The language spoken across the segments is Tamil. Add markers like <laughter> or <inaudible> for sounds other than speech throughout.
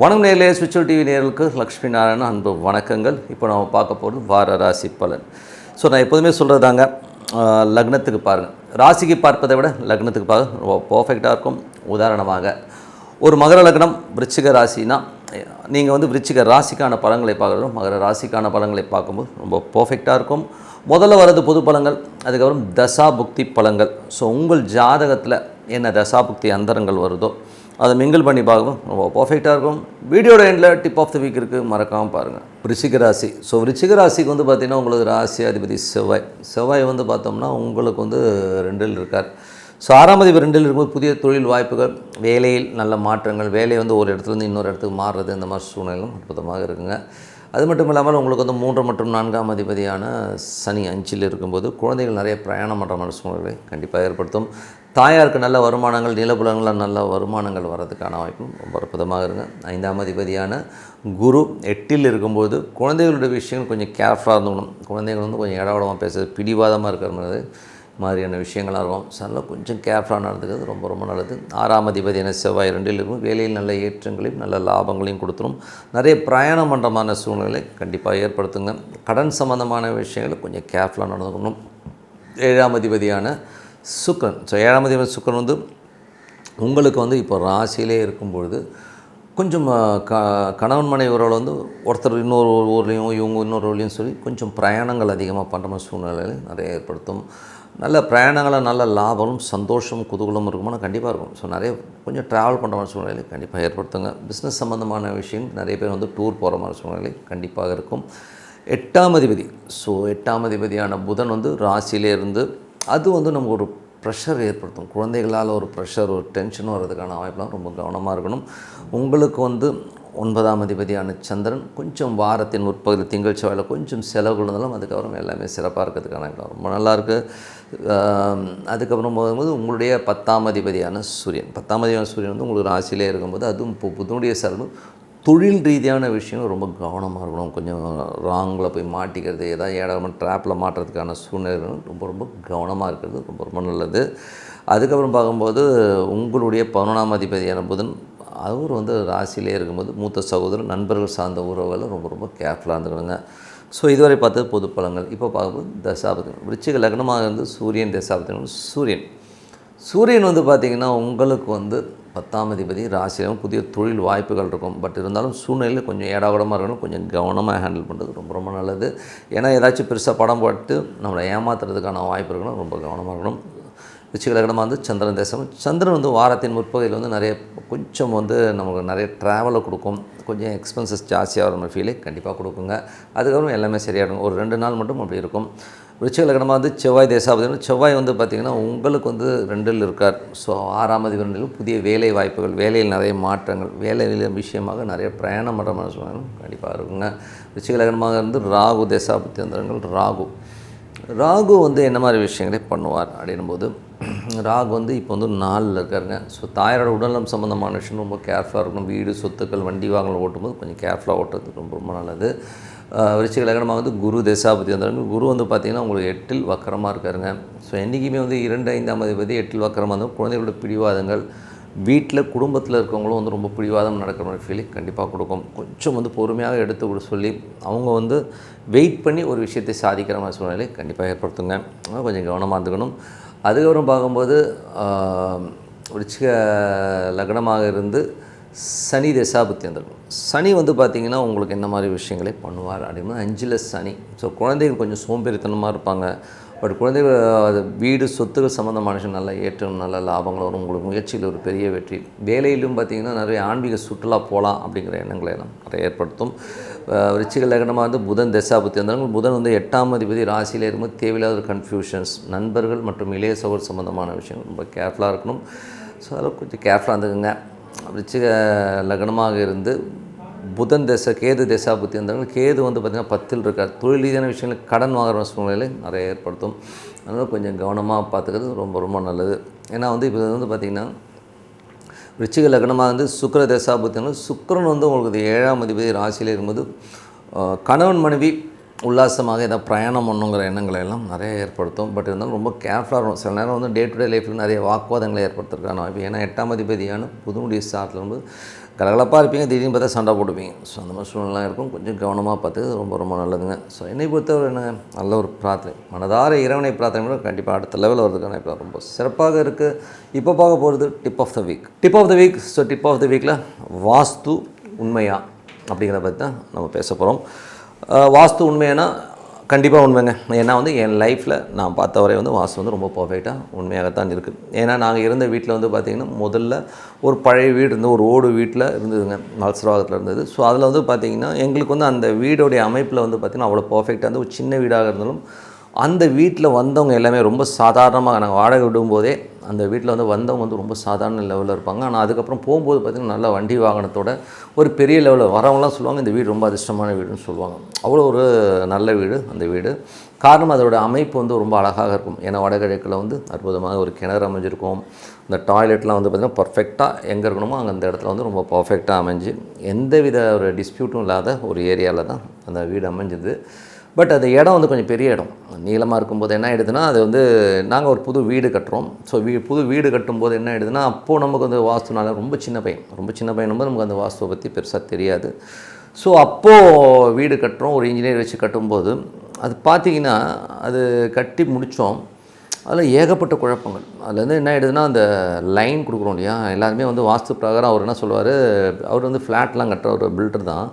வணக்கம் நேரிலே ஸ்பிரிச்சுவல் டிவி நேர்களுக்கு லக்ஷ்மி நாராயணன் அன்பு வணக்கங்கள். இப்போ நம்ம பார்க்க போகிறது வார ராசி பலன். ஸோ நான் எப்போதுமே சொல்கிறது தாங்க லக்னத்துக்கு பாருங்கள் ராசிக்கு பார்ப்பதை விட லக்னத்துக்கு பார்க்க ரொம்ப பர்ஃபெக்டாக இருக்கும். உதாரணமாக ஒரு மகர லக்னம் விருச்சிக ராசினா நீங்கள் வந்து விருச்சிக ராசிக்கான பலன்களை பார்க்குறோம் மகர ராசிக்கான பலன்களை பார்க்கும்போது ரொம்ப பர்ஃபெக்டாக இருக்கும். முதல்ல வர்றது பொது பலங்கள் அதுக்கப்புறம் தசாபுக்தி பழங்கள். பலங்கள் ஸோ உங்கள் ஜாதகத்தில் என்ன தசாபுக்தி அந்தரங்கள் வருதோ அதை மிங்கிள் பண்ணி பார்க்கவும் ரொம்ப பர்ஃபெக்டாக இருக்கும். வீடியோட எண்டில் டிப் ஆஃப் த வீக் இருக்குது மறக்காமல் பாருங்கள் ரிச்சிக ராசி. ஸோ ரிச்சிக ராசிக்கு வந்து பார்த்திங்கன்னா உங்களுக்கு ராசி அதிபதி செவ்வாய். செவ்வாய் வந்து பார்த்தோம்னா உங்களுக்கு வந்து ரெண்டில் இருக்கார். ஸோ ஆறாம் அதிபதி ரெண்டில் இருக்கும்போது புதிய தொழில் வாய்ப்புகள் வேலையில் நல்ல மாற்றங்கள் வேலையை வந்து ஒரு இடத்துலேருந்து இன்னொரு இடத்துக்கு மாறுறது இந்த மாதிரி சூழ்நிலையும் அற்புதமாக இருக்குங்க. அது மட்டும் இல்லாமல் உங்களுக்கு வந்து மூன்று மற்றும் நான்காம் அதிபதியான சனி அஞ்சில் இருக்கும்போது குழந்தைகள் நிறைய பிரயாணம் பண்ணுற மாதிரி சூழ்நிலை கண்டிப்பாக ஏற்படுத்தும். தாயாருக்கு நல்ல வருமானங்கள் நிலப்புலங்களில் நல்ல வருமானங்கள் வர்றதுக்கான வாய்ப்பும் ரொம்ப அற்புதமாக இருங்க ஐந்தாம் அதிபதியான குரு எட்டில் இருக்கும்போது குழந்தைகளுடைய விஷயங்கள் கொஞ்சம் கேர்ஃபுல்லாக இருந்துக்கணும். குழந்தைகள் வந்து கொஞ்சம் இடவடமாக பேசுறது பிடிவாதமாக இருக்கிற மாதிரி. மாதிரியான விஷயங்களாக இருக்கும். ஸோ அதனால் கொஞ்சம் கேர்ஃபுல்லாக நடந்துக்கிறது ரொம்ப ரொம்ப நல்லது. ஆறாம் அதிபதியான செவ்வாய் ரெண்டில் இருக்கும். வேலையில் நல்ல ஏற்றங்களையும் நல்ல லாபங்களையும் கொடுத்துரும். நிறைய பிரயாணம் பண்ணுறமான சூழ்நிலை கண்டிப்பாக ஏற்படுத்துங்க. கடன் சம்மந்தமான விஷயங்களை கொஞ்சம் கேர்ஃபுல்லாக நடந்துக்கணும் ஏழாம் அதிபதியான சுக்கரன். ஸோ ஏழாம் அதிபதி சுக்கரன் வந்து உங்களுக்கு வந்து இப்போ ராசியிலே இருக்கும்பொழுது கொஞ்சம் க கணவன் மனைவி உறவில் வந்து ஒருத்தர் இன்னொரு ஊர்லேயும் இவங்க இன்னொரு ஊர்லேயும் சொல்லி கொஞ்சம் பிரயாணங்கள் அதிகமாக பண்ணுற மாதிரி சூழ்நிலையில் நிறைய ஏற்படுத்தும். நல்ல பிரயாணங்களை நல்ல லாபமும் சந்தோஷம் குதூகலமும் இருக்குமானா கண்டிப்பாக இருக்கும். ஸோ நிறைய கொஞ்சம் ட்ராவல் பண்ணுற மாதிரி சூழ்நிலை கண்டிப்பாக ஏற்படுத்துங்க. பிஸ்னஸ் சம்மந்தமான விஷயம் நிறைய பேர் வந்து டூர் போகிற மாதிரி சூழ்நிலை கண்டிப்பாக இருக்கும். எட்டாம் அதிபதி. ஸோ எட்டாம் அதிபதியான புதன் வந்து ராசியிலே இருந்து அது வந்து நமக்கு ஒரு ப்ரெஷர் ஏற்படுத்தும். குழந்தைகளால் ஒரு ப்ரெஷர் ஒரு டென்ஷன் வர்றதுக்கான வாய்ப்பெலாம் ரொம்ப கவனமாக இருக்கணும். உங்களுக்கு வந்து ஒன்பதாம் அதிபதியான சந்திரன் கொஞ்சம் வாரத்தின் முற்பகுதி திங்கள் செவ்வாயில் கொஞ்சம் செலவு இருந்தாலும் அதுக்கப்புறம் எல்லாமே சிறப்பாக இருக்கிறதுக்கான ரொம்ப நல்லாயிருக்கு அதுக்கப்புறம் போகும்போது உங்களுடைய பத்தாம் அதிபதியான சூரியன். பத்தாம் அதிபதியான சூரியன் வந்து உங்களுக்கு ராசியிலே இருக்கும்போது அதுவும் இப்போ புதனுடைய செலவு தொழில் ரீதியான விஷயம் ரொம்ப கவனமாக இருக்கணும். கொஞ்சம் ராங்கில் போய் மாட்டிக்கிறது ஏதாவது ஏடாமல் ட்ராப்பில் மாட்டுறதுக்கான சூழ்நிலைகள் ரொம்ப ரொம்ப கவனமாக இருக்கிறது ரொம்ப ரொம்ப நல்லது. அதுக்கப்புறம் பார்க்கும்போது உங்களுடைய பதினொன்றாம் அதிபதியான புதன் அவர் வந்து ராசியிலே இருக்கும்போது மூத்த சகோதரர் நண்பர்கள் சார்ந்த உறவுகள் ரொம்ப ரொம்ப கேர்ஃபுல்லாக இருந்துக்கணுங்க. ஸோ இதுவரை பார்த்தது பொது பலங்கள். இப்போ பார்க்கும்போது தசாபதி விருச்சிக லக்னமாக இருந்து சூரியன் தசாபதி சூரியன். சூரியன் வந்து பார்த்திங்கன்னா உங்களுக்கு வந்து பத்தாம் அதிபதி ராசியிலும் புதிய தொழில் வாய்ப்புகள் இருக்கும். பட் இருந்தாலும் சூழ்நிலையில் கொஞ்சம் ஏடாகூடமாக இருக்கணும். கொஞ்சம் கவனமாக ஹேண்டில் பண்ணுறது ரொம்ப ரொம்ப நல்லது. ஏன்னா ஏதாச்சும் பெருசாக படம் போட்டு நம்மளை ஏமாத்துறதுக்கான வாய்ப்பு இருக்கணும். ரொம்ப கவனமாக இருக்கணும். ரிச்சிகலகனமாக வந்து சந்திரன் தேசம். சந்திரன் வந்து வாரத்தின் முற்பகுதியில் வந்து நிறைய கொஞ்சம் வந்து நமக்கு நிறைய ட்ராவலை கொடுக்கும். கொஞ்சம் எக்ஸ்பென்சஸ் ஜாஸ்தியாக வர ஃபீலே கண்டிப்பாக கொடுக்குங்க. அதுக்கப்புறம் எல்லாமே சரியாகிடும் ஒரு ரெண்டு நாள் மட்டும் அப்படி இருக்கும். விருச்சிக லக்னமாக வந்து செவ்வாய் தேசாபதினா செவ்வாய் வந்து பார்த்திங்கன்னா உங்களுக்கு வந்து ரெண்டில் இருக்கார். ஸோ ஆறாம் அதிபதி ரெண்டிலும் புதிய வேலை வாய்ப்புகள் வேலையில் நிறைய மாற்றங்கள் வேலையில் விஷயமாக நிறைய பிரயாணம் பண்ணுற மனசு கண்டிப்பாக இருக்குங்க. விருச்சிக லக்னமாக இருந்து ராகு தேசாபதி வந்தவங்கள் ராகு. ராகு வந்து என்ன மாதிரி விஷயங்களே பண்ணுவார் அப்படின்னும் போது <clears throat> ராகு வந்து இப்போ வந்து நாலில் இருக்காருங்க. ஸோ தாயாரோட உடல்நலம் சம்மந்தமான விஷயம் ரொம்ப கேர்ஃபுல்லாக இருக்கணும். வீடு சொத்துக்கள் வண்டி வாகனம் ஓட்டும்போது கொஞ்சம் கேர்ஃபுல்லாக ஓட்டுறது ரொம்ப ரொம்ப நல்லது. விருச்சிக லக்னமாக வந்து குரு தசாபதி வந்தாலும் குரு வந்து பார்த்திங்கன்னா உங்களுக்கு எட்டில் வக்கரமாக இருக்காருங்க. ஸோ என்றைக்குமே வந்து இரண்டு ஐந்தாம் அதிபதி எட்டில் வக்கரமாக இருந்தால் குழந்தைகளோட பிடிவாதங்கள் வீட்டில் குடும்பத்தில் இருக்கவங்களும் வந்து ரொம்ப பிடிவாதம் நடக்கிற மாதிரி ஃபீலிங் கண்டிப்பாக கொடுக்கும். கொஞ்சம் வந்து பொறுமையாக எடுத்து கூட சொல்லி அவங்க வந்து வெயிட் பண்ணி ஒரு விஷயத்தை சாதிக்கிற மாதிரி சூழ்நிலை கண்டிப்பாக ஏற்படுத்துங்க. கொஞ்சம் கவனமாக இருந்துக்கணும். அதுக்கப்புறம் பார்க்கும்போது விருச்சிக லக்னமாக இருந்து சனி தசாபுத்தி வந்துருக்கும். சனி வந்து பார்த்திங்கன்னா உங்களுக்கு என்ன மாதிரி விஷயங்களை பண்ணுவார் அப்படின்னா அஞ்சில் சனி. ஸோ குழந்தைகள் கொஞ்சம் சோம்பேறித்தனமாக இருப்பாங்க. பட் குழந்தைகள் அது வீடு சொத்துகள் சம்மந்தமான விஷயம் நல்லா ஏற்றம் நல்ல லாபங்கள் வரும். உங்களுக்கு முயற்சியில் ஒரு பெரிய வெற்றி. வேலையிலும் பார்த்திங்கன்னா நிறைய ஆன்மீக சுற்றுலா போகலாம் அப்படிங்கிற எண்ணங்களை எல்லாம் நிறைய ஏற்படுத்தும். ரிச்சிக லக்னமாக வந்து புதன் தசாபுத்தி வந்தாலும் புதன் வந்து எட்டாம் அதிபதி ராசியில் இருக்கும்போது தேவையில்லாத ஒரு கன்ஃபியூஷன்ஸ் நண்பர்கள் மற்றும் இளைய சகோதர சம்மந்தமான விஷயங்கள். ரொம்ப கேர்ஃபுல்லாக இருக்கணும். ஸோ அதில் கொஞ்சம் கேர்ஃபுல்லாக இருந்துக்குங்க. ரிச்சிக லக்னமாக இருந்து புதன் தசை கேது தசா புத்தி வந்தாலும் கேது வந்து பார்த்திங்கன்னா பத்தில் இருக்கார். தொழில் ரீதியான விஷயங்கள் கடன் வாங்குற சூழ்நிலை நிறைய ஏற்படுத்தும். அதனால் கொஞ்சம் கவனமாக பார்த்துக்கிறது ரொம்ப ரொம்ப நல்லது. ஏன்னா வந்து இப்போ வந்து பார்த்திங்கன்னா ரிச்சிக லக்னமாக வந்து சுக்கர தசா புத்தினா சுக்கரன் வந்து உங்களுக்கு ஏழாம் அதிபதி ராசியில் இருக்கும்போது கணவன் மனைவி உல்லாசமாக ஏதாவது பிரயாணம் பண்ணுங்கிற எண்ணங்களை எல்லாம் நிறைய ஏற்படுத்தும். பட் இருந்தாலும் ரொம்ப கேர்ஃபுல்லாக இருக்கும் சில நேரம் வந்து டே டு டே லைஃப்பில் நிறைய வாக்குவாதங்களை ஏற்படுத்துறதுக்கான வாய்ப்பு. ஏன்னா எட்டாம் அதிபதியான புதுமுடி ஸ்டார்ட்டில் வந்து கலகலப்பாக இருப்பீங்க திடீர்னு பார்த்தா சண்டை போட்டுப்பீங்க. ஸோ அந்த மாதிரி சூழ்நிலாம் இருக்கும். கொஞ்சம் கவனமாக பார்த்து ரொம்ப ரொம்ப நல்லதுங்க. ஸோ என்னை பொறுத்தவரை என்னங்க நல்ல ஒரு பிரார்த்தனை. மனதார இறைவனை பிரார்த்தனை கூட கண்டிப்பாக அடுத்த லெவலில் வரதுக்கான இப்போ ரொம்ப சிறப்பாக இருக்குது இப்போ பார்க்க போகிறது tip of the week tip of the week so tip of the வீக்கில் வாஸ்து உண்மையா அப்படிங்கிறத பற்றி தான் நம்ம பேச போகிறோம் வாஸ்து உண்மையானா கண்டிப்பாக உண்மைங்க. ஏன்னா வந்து என் லைஃப்பில் நான் பார்த்த வரை வந்து வாசு வந்து ரொம்ப பர்ஃபெக்டாக உண்மையாகத்தான் இருக்குது ஏன்னா நாங்கள் இருந்த வீட்டில் வந்து பார்த்திங்கன்னா முதல்ல ஒரு பழைய வீடு இருந்து ஒரு ஓடு வீட்டில் இருந்ததுங்க. மல்சரவாகத்தில் இருந்தது. ஸோ அதில் வந்து பார்த்திங்கன்னா எங்களுக்கு வந்து அந்த வீடோடைய அமைப்பில் வந்து பார்த்திங்கன்னா அவ்வளோ பர்ஃபெக்டாக வந்து ஒரு சின்ன வீடாக இருந்தாலும் அந்த வீட்டில் வந்தவங்க எல்லாமே ரொம்ப சாதாரணமாக நாங்கள் வாடகை விடும்போதே அந்த வீட்டில் வந்து வந்தவங்க வந்து ரொம்ப சாதாரண லெவலில் இருப்பாங்க. ஆனால் அதுக்கப்புறம் போகும்போது பார்த்திங்கன்னா நல்ல வண்டி வாகனத்தோட ஒரு பெரிய லெவலில் வரவங்களாம் சொல்லுவாங்க இந்த வீடு ரொம்ப அதிர்ஷ்டமான வீடுன்னு சொல்லுவாங்க. அவ்வளோ ஒரு நல்ல வீடு அந்த வீடு. காரணம் அதோட அமைப்பு வந்து ரொம்ப அழகாக இருக்கும். ஏன்னா வடகிழக்கில் வந்து அற்புதமாக ஒரு கிணறு அமைஞ்சிருக்கும். இந்த டாய்லெட்லாம் வந்து பார்த்திங்கன்னா பர்ஃபெக்டாக எங்கே இருக்கணுமோ அங்கே அந்த இடத்துல வந்து ரொம்ப பர்ஃபெக்டாக அமைஞ்சு எந்தவித ஒரு டிஸ்பியூட்டும் இல்லாத ஒரு ஏரியாவில் தான் அந்த வீடு அமைஞ்சிது. பட் அந்த இடம் வந்து கொஞ்சம் பெரிய இடம். நீளமாக இருக்கும்போது என்ன ஆகிடுதுன்னா அது வந்து நாங்கள் ஒரு புது வீடு கட்டுறோம். ஸோ வீ புது வீடு கட்டும்போது என்ன ஆகிடுதுன்னா அப்போது நமக்கு வந்து வாஸ்துனால ரொம்ப சின்ன பையன். ரொம்ப சின்ன பையனும்போது நமக்கு அந்த வாஸ்துவை பற்றி பெருசாக தெரியாது. ஸோ அப்போது வீடு கட்டுறோம். ஒரு இன்ஜினியர் வச்சு கட்டும்போது அது பார்த்திங்கன்னா அது கட்டி முடித்தோம் அதில் ஏகப்பட்ட குழப்பங்கள். அதில் வந்து என்ன ஆகிடுதுன்னா அந்த லைன் கொடுக்குறோம் இல்லையா? எல்லாருமே வந்து வாஸ்து பிரகாரம் அவர் என்ன சொல்லுவார்? அவர் வந்து ஃப்ளாட்லாம் கட்டுற ஒரு பில்டர் தான்.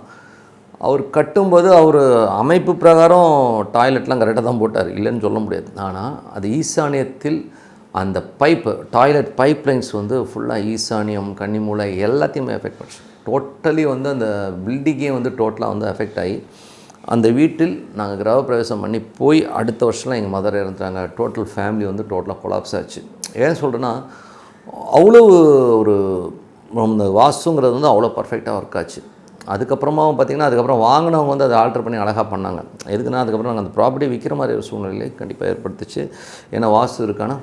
அவர் கட்டும்போது அவர் அமைப்பு பிரகாரம் டாய்லெட்லாம் கரெக்டாக தான் போட்டார். இல்லைன்னு சொல்ல முடியாது. ஆனால் அது ஈசானியத்தில் அந்த பைப்பு டாய்லெட் பைப் லைன்ஸ் வந்து ஃபுல்லாக ஈசானியம் கன்னிமூலை எல்லாத்தையுமே எஃபெக்ட் பண்ணுச்சு டோட்டலி வந்து அந்த பில்டிங்கே வந்து டோட்டலாக வந்து எஃபெக்ட் ஆகி அந்த வீட்டில் நாங்கள் கிரகப்பிரவேசம் பண்ணி போய் அடுத்த வருஷம்லாம் எங்கள் மதர் இறந்துட்டாங்க. டோட்டல் ஃபேமிலி வந்து டோட்டலாக கொலாப்ஸ் ஆச்சு. ஏன் சொல்கிறேன்னா அவ்வளோ ஒரு இந்த வாஸ்துங்கிறது வந்து அவ்வளோ பர்ஃபெக்டாக ஒர்க் ஆச்சு. அதுக்கப்புறமாவும் பார்த்திங்கன்னா அதுக்கப்புறம் வாங்கினவங்க வந்து அதை ஆல்டர் பண்ணி அழகாக பண்ணாங்க. எதுக்குன்னா அதுக்கப்புறம் நாங்கள் அந்த ப்ராப்பர்ட்டி விற்கிற மாதிரி ஒரு சூழ்நிலையை கண்டிப்பாக ஏற்படுத்துச்சு. ஏன்னா வாஸ்து இருக்கானா?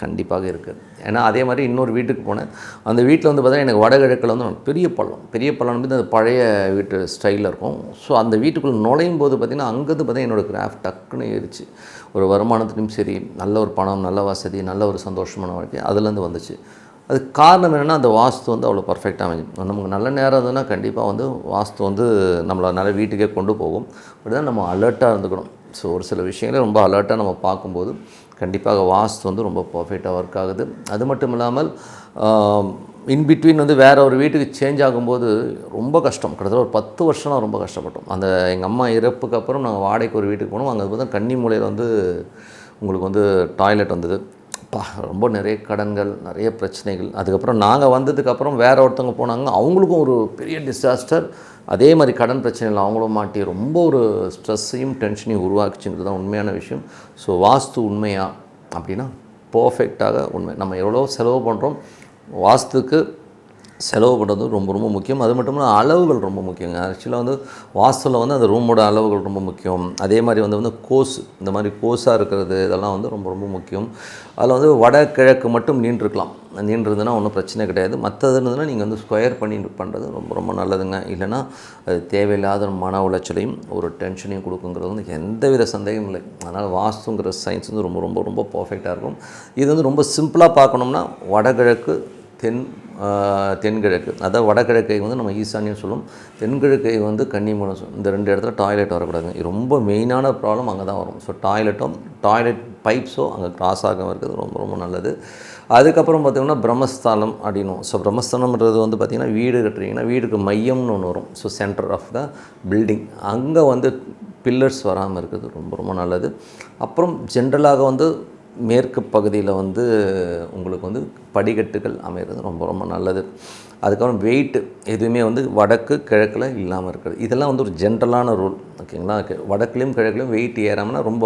கண்டிப்பாக இருக்குது ஏன்னா அதே மாதிரி இன்னொரு வீட்டுக்கு போனேன். அந்த வீட்டில் வந்து பார்த்தீங்கன்னா எனக்கு வடகிழக்கில் வந்து பெரிய பள்ளம். பெரிய பள்ளம் வந்து அந்த பழைய வீட்டு ஸ்டைலில் இருக்கும். ஸோ அந்த வீட்டுக்குள்ளே நுழையும் போது பார்த்திங்கன்னா அங்கேருந்து பார்த்தீங்கன்னா என்னோடய கிராஃப்ட் டக்குன்னு ஏறிச்சு ஒரு வருமானத்துலையும் சரி நல்ல ஒரு பணம் நல்ல வசதி நல்ல ஒரு சந்தோஷமான வாழ்க்கை அதுலேருந்து வந்துச்சு. அது காரணம் என்னென்னா அந்த வாஸ்து வந்து அவ்வளோ பர்ஃபெக்டாக அமைஞ்சு நமக்கு நல்ல நேரம் இருந்ததுன்னா கண்டிப்பாக வந்து வாஸ்து வந்து நம்மளை நல்ல வீட்டுக்கே கொண்டு போகும். அப்படி தான் நம்ம அலர்ட்டாக இருந்துக்கணும். ஸோ ஒரு சில விஷயங்களே ரொம்ப அலர்ட்டாக நம்ம பார்க்கும்போது கண்டிப்பாக வாஸ்து வந்து ரொம்ப பர்ஃபெக்டாக ஒர்க் ஆகுது. அது மட்டும் இல்லாமல் இன்பிட்வீன் வந்து வேறு ஒரு வீட்டுக்கு சேஞ்ச் ஆகும்போது ரொம்ப கஷ்டம். கிட்டத்தட்ட ஒரு பத்து வருஷம்லாம் ரொம்ப கஷ்டப்பட்டோம். அந்த எங்கள் அம்மா இறப்புக்கு அப்புறம் நாங்கள் வாடகைக்கு ஒரு வீட்டுக்கு போனோம். அங்கே வந்து கன்னி மூலையில் வந்து உங்களுக்கு வந்து டாய்லெட் வந்தது. அப்பா ரொம்ப நிறைய கடன்கள் நிறைய பிரச்சனைகள். அதுக்கப்புறம் நாங்கள் வந்ததுக்கப்புறம் வேறு ஒருத்தவங்க போனாங்க. அவங்களுக்கும் ஒரு பெரிய டிசாஸ்டர் அதே மாதிரி கடன் பிரச்சனைகள் அவங்களும் மாட்டி ரொம்ப ஒரு ஸ்ட்ரெஸ்ஸையும் டென்ஷனையும் உருவாக்குச்சுங்கிறது தான் உண்மையான விஷயம். ஸோ வாஸ்து உண்மையா அப்படின்னா பர்ஃபெக்டாக உண்மை. நம்ம எவ்வளோ செலவு பண்ணுறோம் வாஸ்துக்கு செலவு பண்ணுறது ரொம்ப ரொம்ப முக்கியம். அது மட்டும் இல்லாமல் அளவுகள் ரொம்ப முக்கியங்க. ஆக்சுவலாக வந்து வாசலில் வந்து அந்த ரூமோட அளவுகள் ரொம்ப முக்கியம். அதே மாதிரி வந்து வந்து கோஸ் இந்த மாதிரி கோஸாக இருக்கிறது இதெல்லாம் வந்து ரொம்ப ரொம்ப முக்கியம். அதில் வந்து வடகிழக்கு மட்டும் நீண்டிருக்கலாம். நீண்டிருந்ததுன்னா ஒன்றும் பிரச்சனை கிடையாது. மற்றது இருந்ததுன்னா நீங்கள் வந்து ஸ்கொயர் பண்ணி பண்ணுறது ரொம்ப ரொம்ப நல்லதுங்க. இல்லைன்னா அது தேவையில்லாத மன உளைச்சலையும் ஒரு டென்ஷனையும் கொடுக்குங்கிறது வந்து எந்தவித சந்தேகமும் இல்லை. அதனால் வாஸ்துங்கிற சயின்ஸ் வந்து ரொம்ப ரொம்ப ரொம்ப பர்ஃபெக்டாக இருக்கும். இது வந்து ரொம்ப சிம்பிளாக பார்க்கணும்னா வடகிழக்கு தென் தென்கிழக்கு. அதாவது வடகிழக்கை வந்து நம்ம ஈசானியம் சொல்லும். தென்கிழக்கை வந்து கன்னிமூலம் சொல்லும் இந்த ரெண்டு இடத்துல டாய்லெட் வரக்கூடாது. ரொம்ப மெயினான ப்ராப்ளம் அங்கே தான் வரும். ஸோ டாய்லெட்டும் டாய்லெட் பைப்ஸோ அங்கே கிராஸ் ஆகாமல் இருக்கிறது ரொம்ப ரொம்ப நல்லது. அதுக்கப்புறம் பார்த்திங்கன்னா பிரம்மஸ்தானம் அப்படின்னும். ஸோ பிரம்மஸ்தானம்ன்றது வந்து பார்த்திங்கன்னா வீடு கட்டுறீங்கன்னா வீடுக்கு மையம்னு ஒன்று வரும். So centre of the building அங்கே வந்து பில்லர்ஸ் வராமல் இருக்கிறது ரொம்ப ரொம்ப நல்லது. அப்புறம் ஜென்ரலாக வந்து மேற்கு பகுதியில் வந்து உங்களுக்கு வந்து படிக்கட்டுகள் அமைகிறது ரொம்ப ரொம்ப நல்லது. அதுக்கப்புறம் வெயிட்டு எதுவுமே வந்து வடக்கு கிழக்கில் இல்லாமல் இருக்கிறது. இதெல்லாம் வந்து ஒரு ஜென்ரலான ரூல் ஓகேங்களா வடக்குலேயும் கிழக்குலையும் வெயிட் ஏறாமல்னா ரொம்ப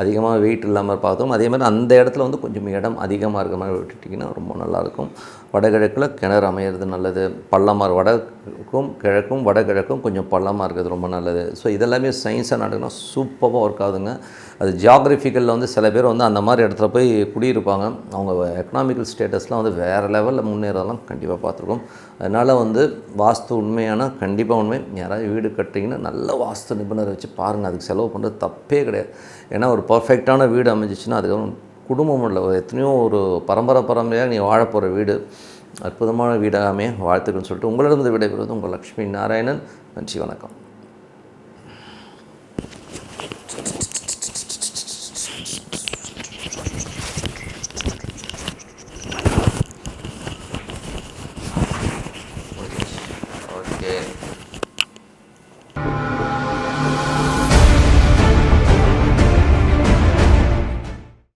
அதிகமாக வெயிட் இல்லாமல் பார்த்தோம். அதே மாதிரி அந்த இடத்துல வந்து கொஞ்சம் இடம் அதிகமாக இருக்கிற மாதிரி விட்டுட்டிங்கன்னா ரொம்ப நல்லாயிருக்கும். வடகிழக்கில் கிணறு அமையிறது நல்லது. பள்ளமாக வடக்கும் கிழக்கும் வடகிழக்கும் கொஞ்சம் பள்ளமாக இருக்கிறது ரொம்ப நல்லது. ஸோ இதெல்லாமே சயின்ஸாக நடக்கணும் சூப்பராக ஒர்க் ஆகுதுங்க. அது ஜியாகிரபிக்கலில் வந்து சில பேர் வந்து அந்த மாதிரி இடத்துல போய் குடியிருப்பாங்க. அவங்க எக்கனாமிக்கல் ஸ்டேட்டஸ்லாம் வந்து வேறு லெவலில் முன்னேறதெல்லாம் கண்டிப்பாக பார்த்துருக்கோம். அதனால் வந்து வாஸ்து உண்மையான கண்டிப்பாக உண்மை. யாராவது வீடு கட்டிங்கன்னா நல்ல வாஸ்து நிபுணரை வச்சு பாருங்கள் அதுக்கு செலவு பண்ணுறது தப்பே கிடையாது. ஏன்னா ஒரு பர்ஃபெக்டான வீடு அமைஞ்சிச்சுன்னா அதுக்கப்புறம் குடும்பம் இல்லை. ஒரு எத்தனையோ ஒரு பரம்பரை பரம்பரையாக நீ வாழ போகிற வீடு அற்புதமான வீடாகவே வாழ்த்துக்கள்னு சொல்லிட்டு உங்களிடம் விடைபெறுவது உங்கள் லக்ஷ்மி நாராயணன். நன்றி வணக்கம்.